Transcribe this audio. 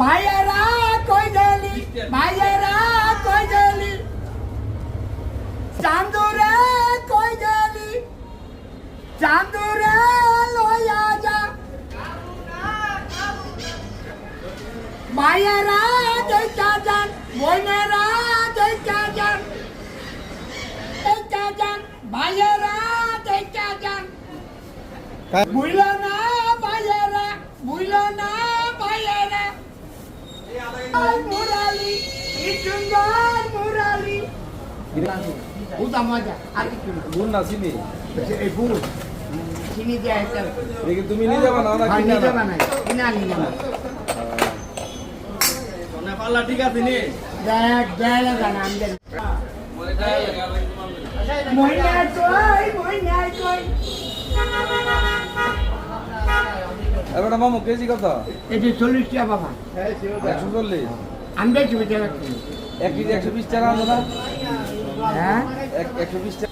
ভাইয়েরা কই গেলি ভাইয়েরা কই গেলি চান্দুরে কই গেলি চান্দুরে লইয়া যা। ভাইয়েরা দেখা যান বোনেরা দেখা যান। দেখা যান ভাইয়েরা দেখা যান। ভুইল না ভাইয়েরা ভুইল না ভাইয়েরা তুমি নিজে বানাও না নিজে না? বানাই কিনা নিলাম পাল্লা ঠিক আছে নি? দেখ দেয় জানা আমাদের মহিনা কই মহিনা কই? এবার মামু কেজি কত? এটি চল্লিশ টাকা বাবা। একশো চল্লিশ। আমি বেঁচে রাখছি এক কেজি একশো বিশ টাকা আনব না? হ্যাঁ? একশো বিশ টাকা